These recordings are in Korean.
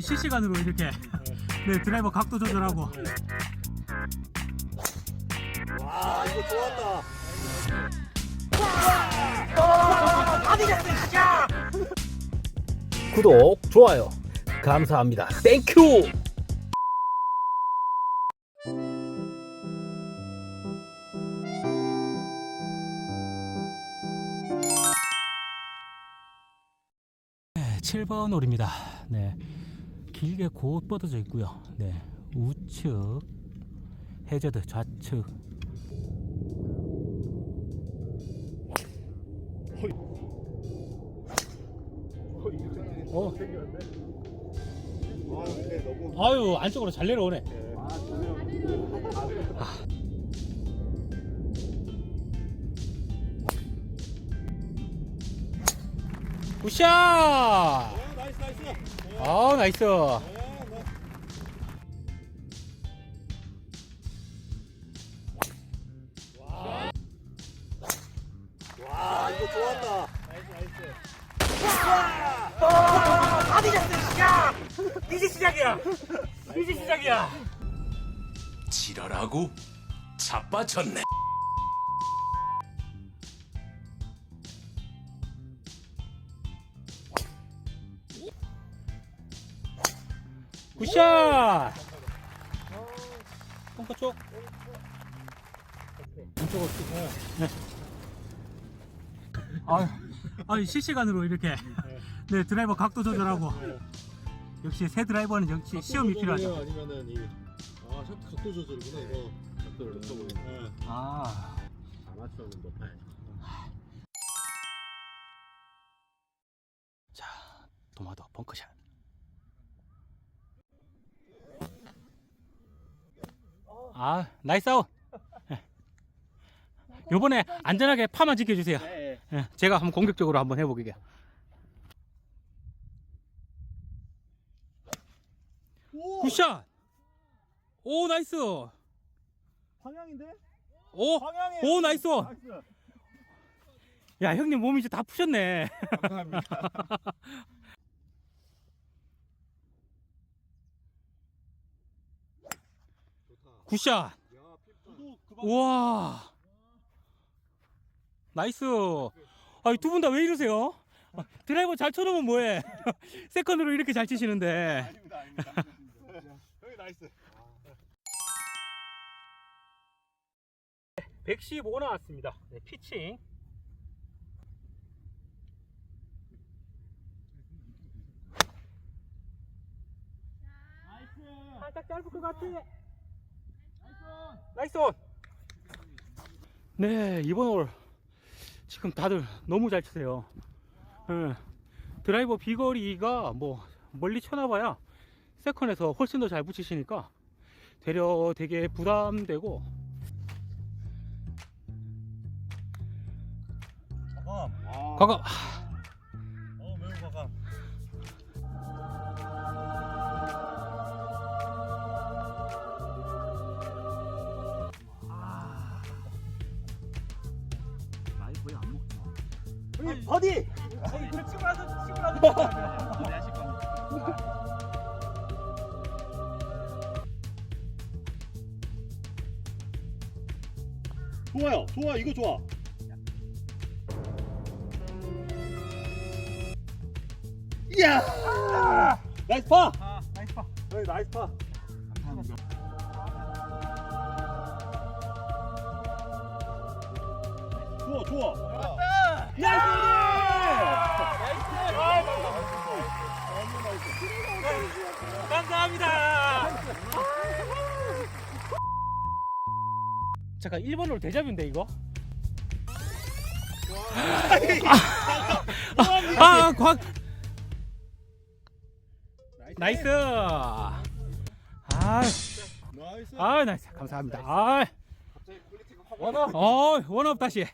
실시간으로 이렇게 네 드라이버 각도 조절하고 와 이거 좋았다. 구독, 좋아요. 감사합니다. 땡큐! 네, 7번 홀입니다. 네. 길게 곧 뻗어져 있고요. 네. 우측 해저드 좌측 어. 아 아유 안쪽으로 잘 내려오네. 아. 굿샷! 아 나이스. 아. 와 이거 좋았다. 이제 시작이야. 이제 시작이야. 지랄하고 자빠졌네. 이쪽으로. 네. 아, 아 실시간으로 이렇게 네 드라이버 각도 조절하고 역시 새 드라이버는 역시 시험이 필요하죠. 아니면은 이아 샷 각도 조절이구나 이거. 각도를 높여보니. 네. 아, 아마추어는 높아야지. 아 나이스 아웃. 예. 요번에 안전하게 파만 지켜주세요. 네. 예, 제가 한번 공격적으로 한번 해보게요. 오 굿샷! 오 나이스! 방향인데? 오! 방향이. 오 나이스! 나이스. 야 형님 몸이 이제 다 푸셨네. 감사합니다. 좋다. 굿샷! 우와! 나이스! 아, 두분 다 왜 이러세요? 아, 드라이버 잘 쳐놓으면 뭐해? 세컨으로 이렇게 잘 치시는데. 아닙니다 아닙니다. 여기 나이스. 115 나왔습니다. 네, 피칭. 살짝 짧을 것 같아. 나이스 온. 네, 이번 홀 지금 다들 너무 잘 치세요. 예, 드라이버 비거리가 뭐 멀리 쳐놔봐야 세컨에서 훨씬 더 잘 붙이시니까 되려 되게 부담되고 과감. 아. 과거 좋아요. 좋아 이거 좋아. 이야. 나이스 파. 아 나이스 파. 네, 나이스 파. 감사합니다. 좋아 좋아. 감사합니다. 잠깐 1번으로 대잡인데 이거? 아, 곽. 나이스. 아, 나이스. 아, 나이스. 감사합니다. 아, 원어. 어, 원업 다시.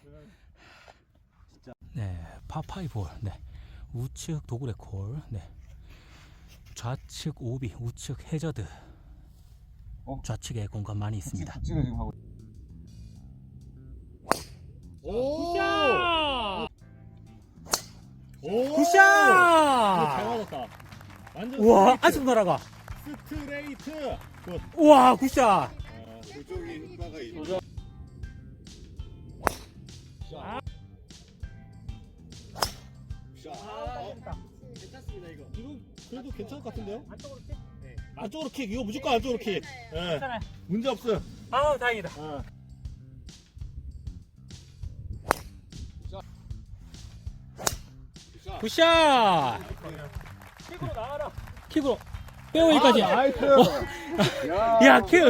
네, 파파이 볼. 네. 우측 도구레 콜. 네. 좌측 오비, 우측 해저드. 좌측에 공간 많이 있습니다. 지금 지금 하고. 오. 굿샷! 오. 잘 굿샷! 맞았다. 완전 우와, 스트레이트. 안쪽 날아가. 스트레이트. 굿. 우와, 굿샷. 아, 그쪽이 효과가 있어. 그래도 괜찮을 것 같은데요? 안쪽으로 킥. 안쪽으로 킥. 이거 무조건 안쪽으로 킥. 예. 괜찮아요. 문제 없어요. 아, 다행이다. 어. 굿샷. 킥으로 나와라. 킥으로. 페어웨이까지. 나이스. 야, 킥.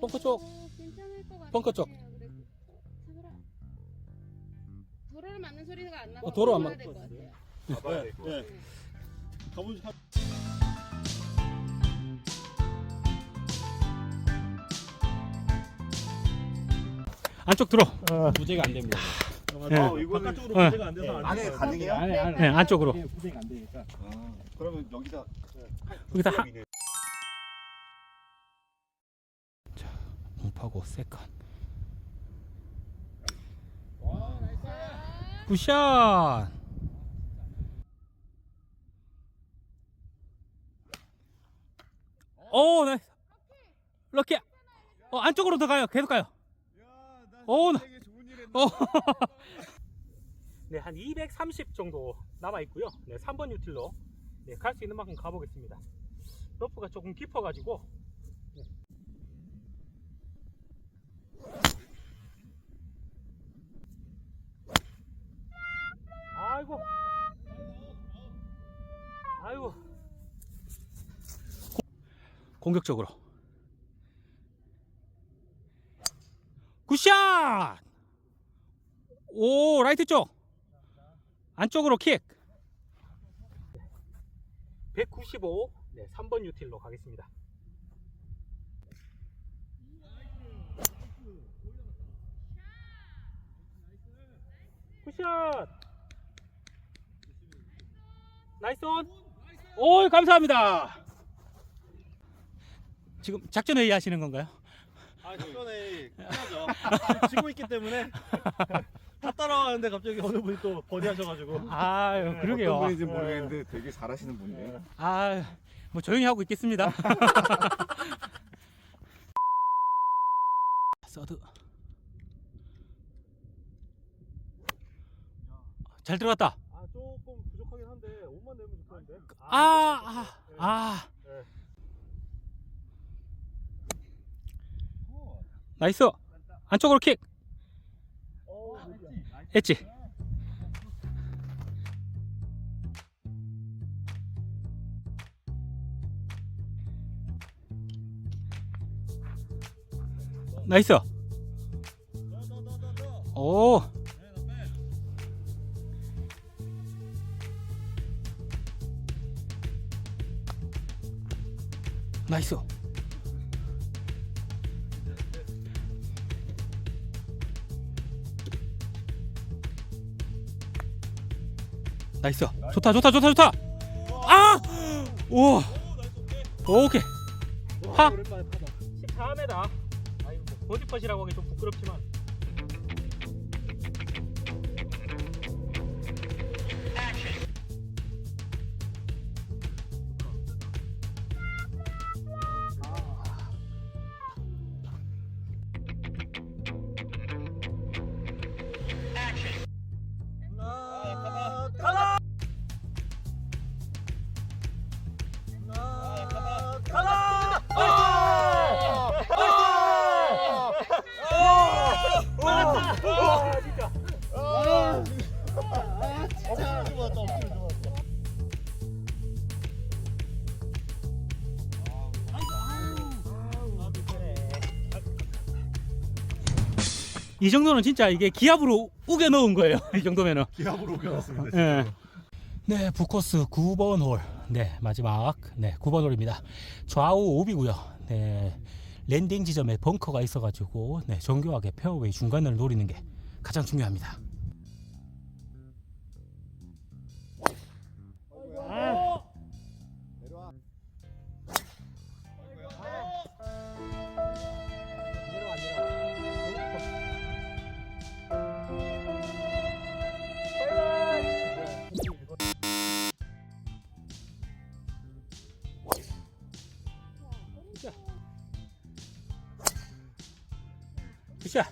어, 벙커 쪽. 괜찮을 것 같아요. 벙커 쪽. 도로를 맞는 소리가 안 나고 어, 도로 안 맞- 될것 같아요. 네. 네. 가보자. 안쪽 들어. 부재가 안 됩니다. 예. 어, 이거는 바깥쪽으로 어. 문제가 안 돼서 안 안에 돼요. 가능해요? 안에 안에 네, 안쪽으로. 부재가 안 되니까. 아, 그러면 여기다 여기다 하. 공파고 세컨. 굿샷. 오, 나이스. 럭키. 어, 안쪽으로 더 가요. 계속 가요. 오, 나. 어. 네, 한 230 정도 남아 있고요. 네, 3번 유틸로 네, 갈 수 있는 만큼 가보겠습니다. 러프가 조금 깊어가지고 아이고. 아이고. 고- 공격적으로. 굿샷! 오 라이트 쪽. 안쪽으로 킥. 195 네, 3번 유틸로 가겠습니다. 굿샷 나이스 온. 오 감사합니다 지금 작전 회의 하시는 건가요? 아, 이번에 끝나죠. 지고 있기 때문에 다 따라가는데 갑자기 어느 분이 또 버디하셔가지고 아유 그러게요 어떤 분인지 모르겠는데 되게 잘하시는 분이에요. 아 뭐 조용히 하고 있겠습니다 서드 잘 들어갔다 아 부족하긴 한데 5만 내면 좋겠는데 아, 아, 아. 나이스. 안쪽으로 킥. 엣지. 나이스. 오. 나이스. 나이스. 좋다, 좋다, 좋다, 좋다. 아! 오. 오케이. 파. 14m. 아이고, 버디팟이라고 하기 좀 부끄럽지만. 이 정도는 진짜 이게 기압으로 우겨 넣은 거예요. 이 정도면은. 기압으로 오겨놨습니다 예. 네, 북코스 9번 홀. 네, 마지막. 네, 9번 홀입니다. 좌우 오비고요. 네. 랜딩 지점에 벙커가 있어가지고 네, 정교하게 페어웨이 중간을 노리는 게 가장 중요합니다. 굿샷.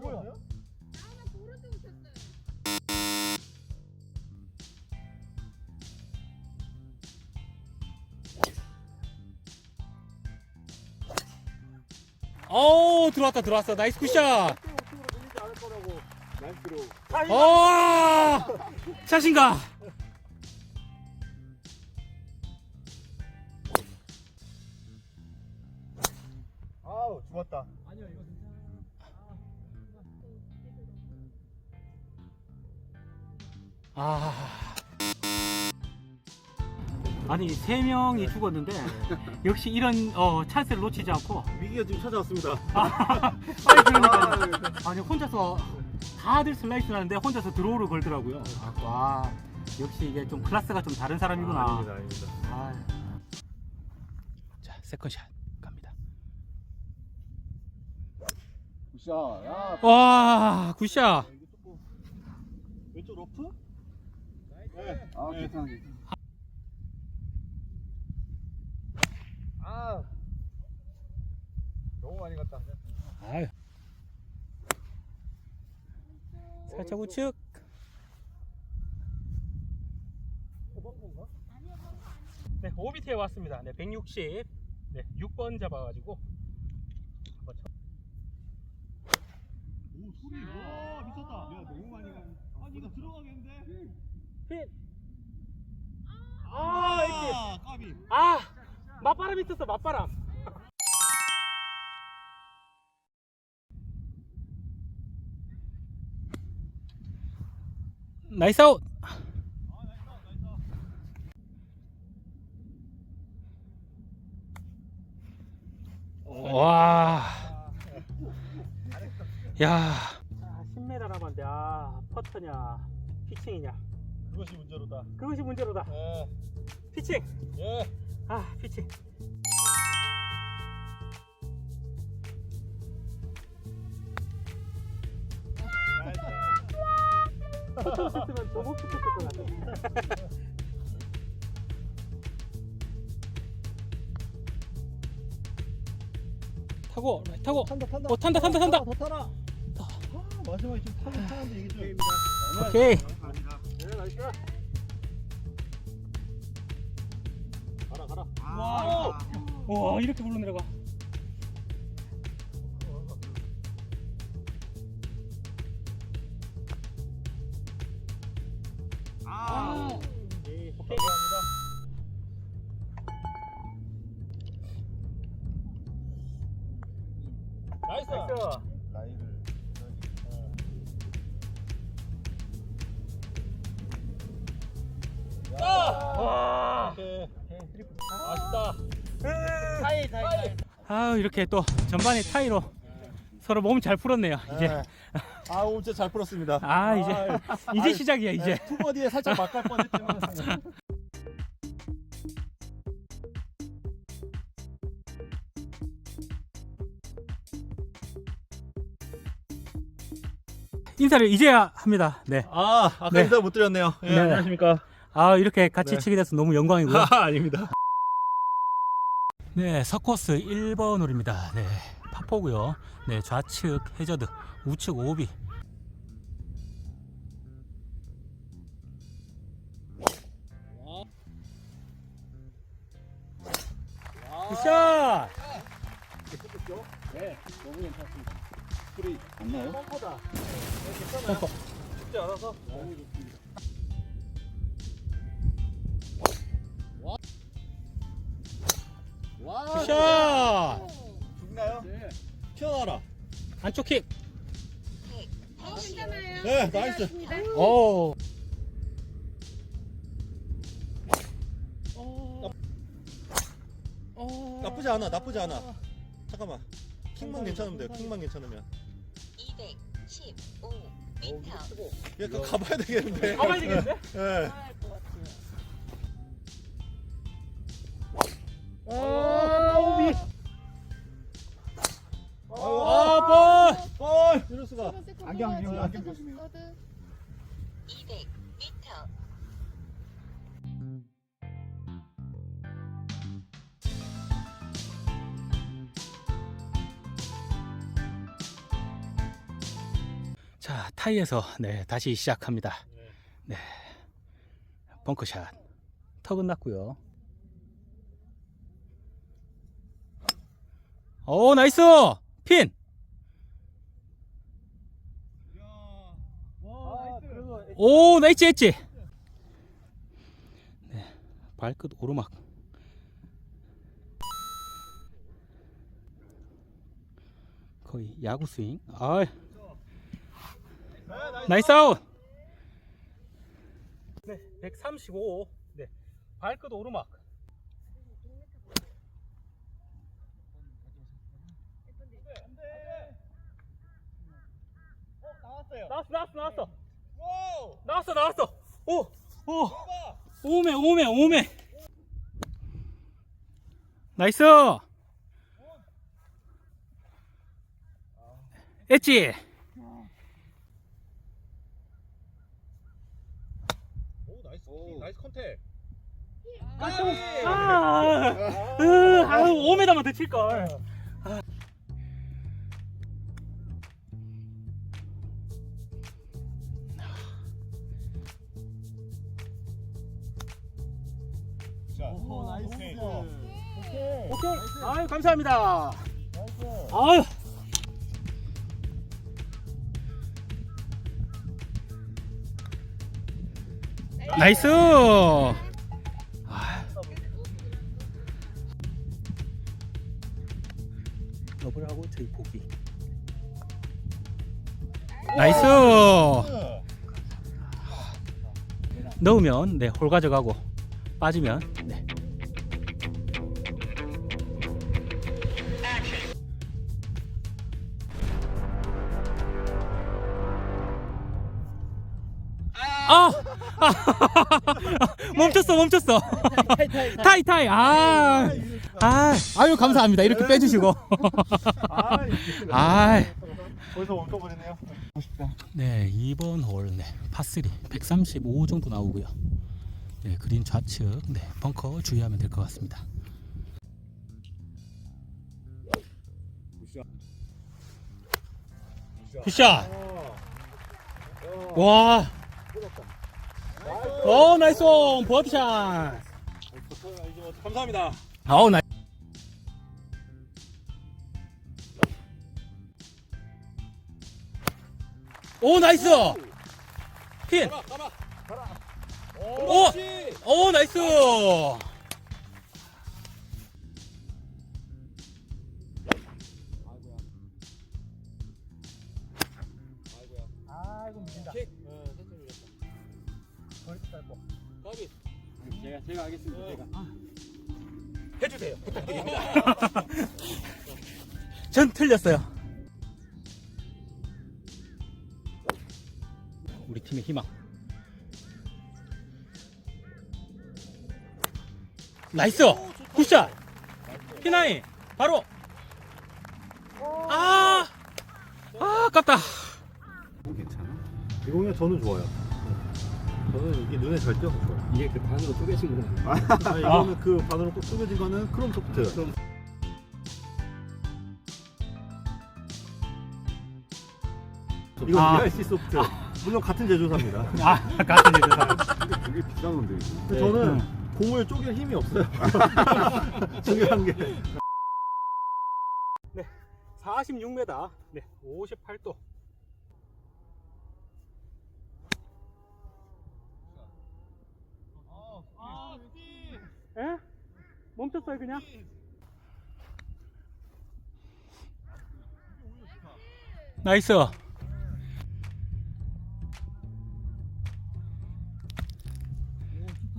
뭐야? 오 들어왔다 들어왔어 나이스 굿샷. 거라고. 나이스로. 오 자신감. 아니 세 명이 죽었는데 역시 이런 어, 찬스를 놓치지 않고 위기가 지금 찾아왔습니다. 아니 그러니까 아니 혼자서 다들 슬라이스 하는데 혼자서 드로우를 걸더라고요. 아, 와 역시 이게 좀 클래스가 좀 다른 사람이구나. 아닙니다, 아닙니다. 아. 자 세컨샷 갑니다. 굿샷. 야. 와 굿샷. 왼쪽 러프? 아 괜찮아. 괜찮아. 아. 너무 많이 갔다. 아유. 살짝 우측. 네, 오비트에 왔습니다. 네, 160. 네, 6번 잡아가지고. 한번 쳐. 오 소리 와 미쳤다. 야 너무 많이 가. 아니 이거 들어가겠는데? 핀. 아, 이렇게. 까비. 아! 맞바람 있었어, 맞바람. 나이스 아웃. 와. 야. 10m 남았는데 아 퍼터냐 피칭이냐 그것이 문제로다. 그것이 문제로다. 예. 피칭. 예. 아것 같아. 타고 타고 탄다 탄다. 어, 탄다, 탄다, 탄다. 더 타라. 아, 마지막에 좀 타긴 타는데 이게 좀. 오케이 네 나이스. 와, 와 이렇게 굴러 내려가 아. 오케이 감사합니다. 나이스. 나이스 라인을. 와 타이 아 이렇게 또 전반에 타이로 서로 몸 잘 풀었네요 이제 네. 아 오늘 진짜 잘 풀었습니다. 아 이제 이제 시작이야 이제 투버디에 살짝 막갈 뻔했지만. 인사를 이제야 합니다 네. 아 아까 네. 인사 못 드렸네요. 예, 네. 안녕하십니까. 아 이렇게 같이 네. 치게 돼서 너무 영광이고요 아 아닙니다. 네 서코스 1번 홀입니다 네 파포고요 네 좌측 해저드 우측 오비 굿샷 네. 너무 괜찮습니다. 소리 안 나요? 펑커다. 네, 괜찮아요. 쉽지 않아서. 너무 좋습니다. 킥 어. 네, 나이스. 오. 나쁘지 않아. 나쁘지 않아. 잠깐만. 킥만 괜찮으면 돼요. 킥만 괜찮으면. 215m. 얘그 가봐야 되겠는데. 가봐야 되겠는데? 예. 아, 오 안경 안경 안경 조심해. 200m. 자, 타이에서 네, 다시 시작합니다. 네. 벙커샷. 턱은 났고요. 오, 나이스! 핀! 오, 나이스 했지? 네. 발끝 오르막. 거의 야구 스윙. 아, 나이스 아웃. 네, 135. 네, 발끝 오르막. 나왔어, 나왔어, 나왔어. 나왔어, 나왔어. 오, 오, 오메, 오메, 오메. 나이스. 엣지. 오 나이스 나이스 컨택 아, 으, 아, 5m만 더 칠걸. 오 감사합니다. 아유. 나이스. 아. 더블하고 저희 보기. 나이스. 넣으면 네, 홀 가져가고 빠지면 네. 아! 멈췄어, 멈췄어. 타이, 타이. 아, 아, 아유, 감사합니다. 이렇게 빼주시고. 아, 벌써 멈춰버리네요 네, 2번 홀, 네, 파3, 135 정도 나오고요. 네, 그린 좌측, 네, 벙커 주의하면 될 것 같습니다. 굿샷! 와! 오, 나이스 온! 버디샷! 감사합니다 아우, 나이 오, 나이스! 핀! 오! 오, 나이스! 틀렸어요. 우리 팀의 희망. 나이스! 굿샷! 피나이! 바로! 아! 아, 아깝다. 괜찮아? 이거는 저는 좋아요 저는 이게 눈에 잘 띄어서 좋아요 이게 그 반으로 쪼개진 거야. 아, 이거는 그 반으로 꼭 쪼개진 거는 크롬 소프트 이건 아. BRC 소프트 물론 같은 제조사입니다 아, 같은 일이다. 되게 비싼 건데 이거. 근데 저는 공을 쪼갤 힘이 없어요 중요한 게 46m, 네, 58도. 에? 멈췄어요 그냥? 나이스.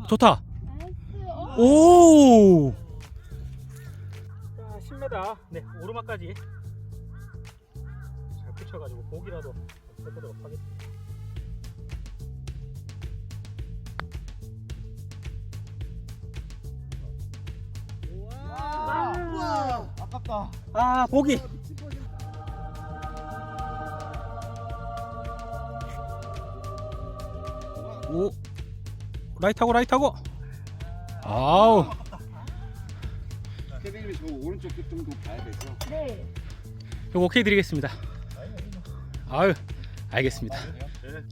좋다. 오. 자, 10m. 네, 오르막까지 잘 붙여가지고 고기라도 해보도록 하겠습니다. 우와 아깝다 아, 보기. 오, 라이트하고 라이트하고. 아우, 캐디님이 저 오른쪽 끝 정도 봐야 되죠. 네. 이거 오케이 드리겠습니다. 아유, 알겠습니다. 네.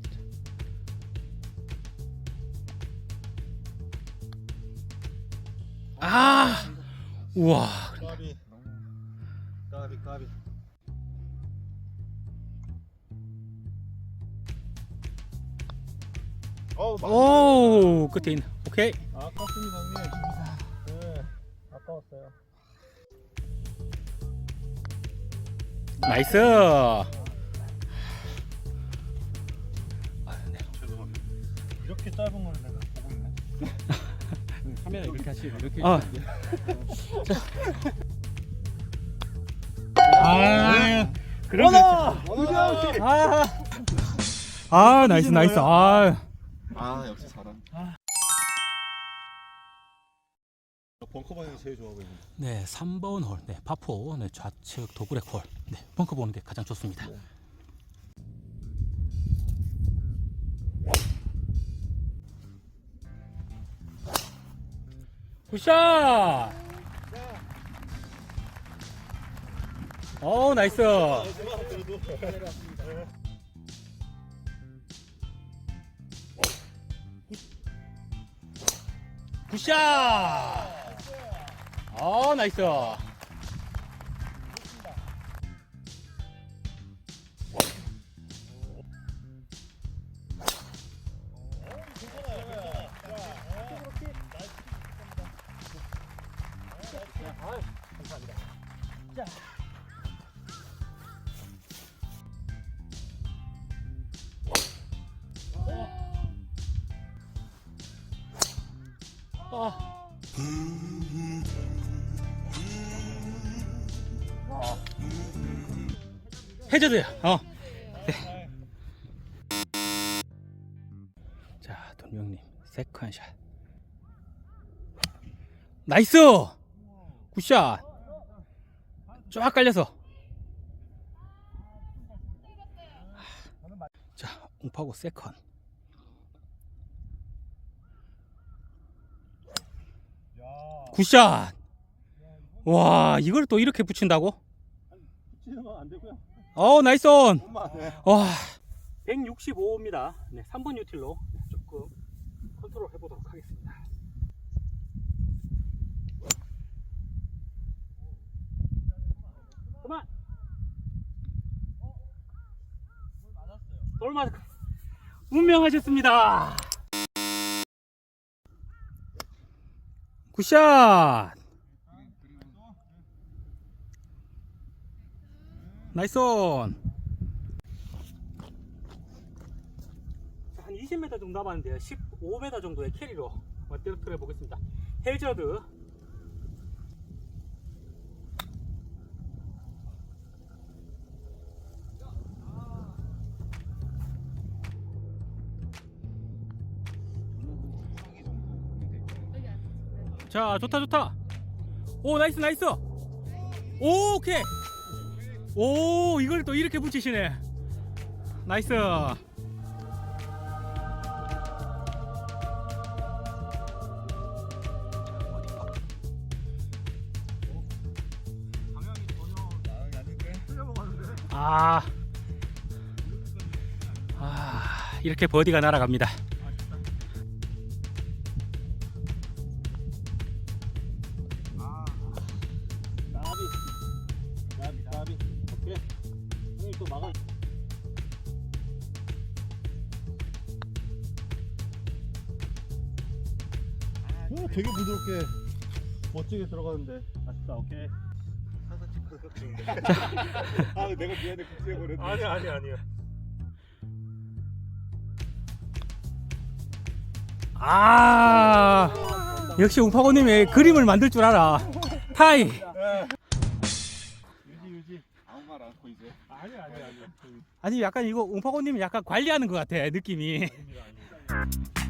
아, 우와. 까비. 까비 까비. 어우 오, 끝에 있네. 오케이. 아깝습니다 형님. 네. 아까웠어요. 나이스. 죄송합니다. 이렇게 짧은 걸 내가 보고 있네. 카메라 이렇게 하시고 이렇게 아. 아, 그러게. 아, 아, 나이스, 나이스. 아, 아 역시 잘한 벙커 방이 제일 좋아 보이네. 네, 3번 홀, 네, 파포, 네, 좌측 도그렉 홀, 네, 벙커 보는 게 가장 좋습니다. 굿샷! 어, 나이스. 굿샷! 어, 나이스. 아. 해저드야. 어. 네. 자, 돈명님 세컨샷. 나이스. 굿샷. 쫙 깔려서. 자, 웅파고 세컨. 굿샷. 와, 이걸 또 이렇게 붙인다고? 어, 나이스 온. 와. 165입니다. 네, 3번 유틸로 네, 조금 컨트롤 해보도록 하겠습니다. 그만. 돌 맞았어요. 운명하셨습니다. 굿샷. 나이스 한 20m 정도 남았는데요. 15m 정도의 캐리로 떨어뜨려 보겠습니다. 해저드. 자, 좋다, 좋다. 오, 나이스, 나이스. 오, 오케이. 오, 이걸 또 이렇게 붙이시네. 나이스. 아, 아 이렇게 버디가 날아갑니다. 오, 되게 부드럽게 멋지게 들어가는데 아쉽다. 오케이. 항상 찍고. 아 내가 미안해 국세버렸네 아니 아니 아니요. 아, 역시 웅파고님의 그림을 만들 줄 알아. 타이. 유지 유지. 아무 말 않고 이제 아니 아니 아니. 아니 약간 이거 웅파고님이 약간 관리하는 것 같아 느낌이. 아닙니다 아닙니다.